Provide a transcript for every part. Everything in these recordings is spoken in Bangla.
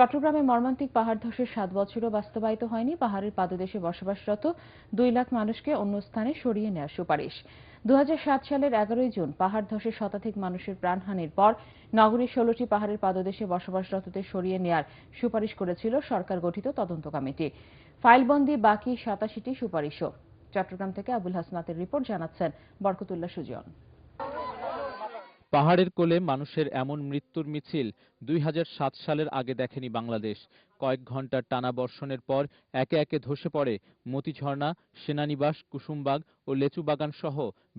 চট্টগ্রামে মর্মান্তিক পাহাড় ধসের সাত বছরও বাস্তবায়িত হয়নি। পাহাড়ের পাদদেশে বসবাসরত দুই লাখ মানুষকে অন্য স্থানে সরিয়ে নেওয়ার সুপারিশ। দু হাজার সাত সালের এগারোই জুন পাহাড় ধসে শতাধিক মানুষের প্রাণহানির পর নগরীর ষোলোটি পাহাড়ের পাদদেশে বসবাসরতদের সরিয়ে নেওয়ার সুপারিশ করেছিল সরকার গঠিত তদন্ত কমিটি। ফাইলবন্দি বাকি সাতাশিটি সুপারিশও। চট্টগ্রাম থেকে আবুল হাসনাতের রিপোর্ট জানাচ্ছেন বরকতুল্লাহ সুজন। পাহাড়ের কোলে মানুষের এমন মৃত্যুর মিছিল দুই হাজার সাত সালের আগে দেখেনি বাংলাদেশ। কয়েক ঘণ্টার টানা বর্ষণের পর একে একে ধসে পড়ে মতিঝর্ণা, সেনানিবাস, কুসুমবাগ ও লেচুবাগান সহ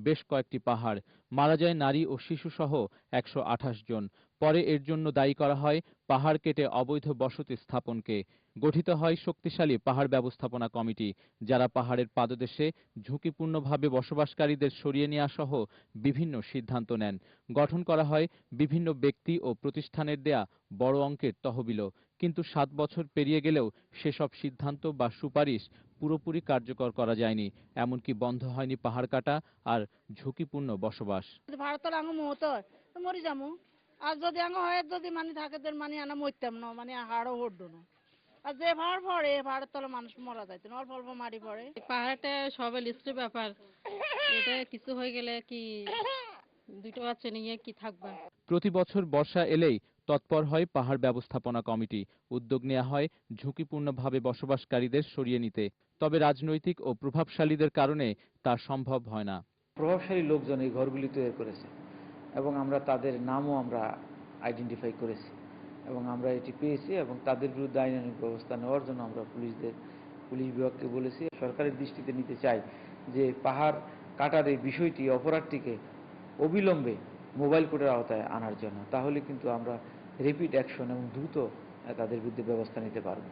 বেশ কয়েকটি পাহাড়। মারা যায় নারী ও শিশু সহ একশো আঠাশ জন। পরে এর জন্য দায়ী করা হয় পাহাড় কেটে অবৈধ বসতি স্থাপনকে। গঠিত হয় শক্তিশালী পাহাড় ব্যবস্থাপনা কমিটি, যারা পাহাড়ের পাদদেশে ঝুঁকিপূর্ণভাবে বসবাসকারীদের সরিয়ে নেওয়া সহ বিভিন্ন সিদ্ধান্ত নেন। গঠন করা হয় বিভিন্ন ব্যক্তি ও প্রতিষ্ঠানের দেয়া বড় অঙ্কের তহবিলও। কিন্তু সাত বছর পেরিয়ে গেলেও সেসব সিদ্ধান্ত বা সুপারিশ পুরোপুরি কার্যকর করা যায়নি এমনকি বন্ধ হয়নি পাহাড় কাটা আর ঝুঁকিপূর্ণ বসবাস। ভারতের আঙু মুহূর্ত মরি যামু। আর যদি আঙু হয় যদি মানে থাকে মানে আনা মরতাম না মানে হাড়ও হড্ডো না। আর যে ভাড় পড়ে ভাড়ের তলে মানুষ মরা যাইতো না? অল্প অল্প মারি পড়ে পাহাড়টা সবে লিস্টের ব্যাপার। এটা কিছু হয়ে গেলে কি দুটো বাচ্চা নিয়ে কি থাকবে? প্রতি বছর বর্ষা এলেই তৎপর হয় পাহাড় ব্যবস্থাপনা কমিটি। উদ্যোগ নেওয়া হয় ঝুঁকিপূর্ণভাবে বসবাসকারীদের সরিয়ে নিতে। তবে রাজনৈতিক ও প্রভাবশালীদের কারণে তা সম্ভব হয় না। প্রভাবশালী লোকজন এই ঘরগুলি তৈরি করেছে এবং আমরা তাদের নামও আমরা আইডেন্টিফাই করেছি এবং আমরা এটি পেয়েছি এবং তাদের বিরুদ্ধে আইনানুগ ব্যবস্থা নেওয়ার জন্য আমরা পুলিশদের পুলিশ বিভাগকে বলেছি। সরকারের দৃষ্টিতে নিতে চাই যে পাহাড় কাটার এই বিষয়টি অপরাধটিকে অবিলম্বে মোবাইল কোর্টের আওতায় আনার জন্য। তাহলে কিন্তু আমরা রেপিড অ্যাকশন এবং দ্রুত তাদের বিরুদ্ধে ব্যবস্থা নিতে পারব।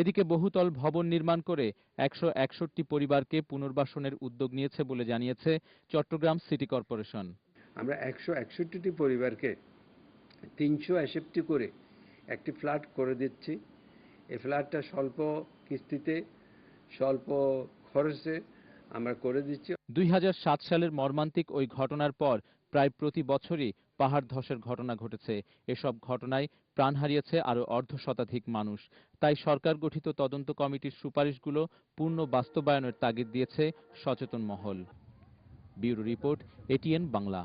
এদিকে বহুতল ভবন নির্মাণ করে একশো একষট্টি পরিবারকে পুনর্বাসনের উদ্যোগ নিয়েছে বলে জানিয়েছে চট্টগ্রাম সিটি কর্পোরেশন। আমরা একশো একষট্টিটি পরিবারকে তিনশো একষট্টি করে একটি ফ্ল্যাট করে দিচ্ছি। এই ফ্ল্যাটটা স্বল্প কিস্তিতে স্বল্প খরচে আমরা করে দিচ্ছি। দুই হাজার সাত সালের মর্মান্তিক ওই ঘটনার পর প্রায় প্রতি বছরই পাহাড় ধসের ঘটনা ঘটেছে। এসব ঘটনায় প্রাণ হারিয়েছে আরও অর্ধ শতাধিক মানুষ। তাই সরকার গঠিত তদন্ত কমিটির সুপারিশগুলো পূর্ণ বাস্তবায়নের তাগিদ দিয়েছে সচেতন মহল। Bureau report, ATN Bangla.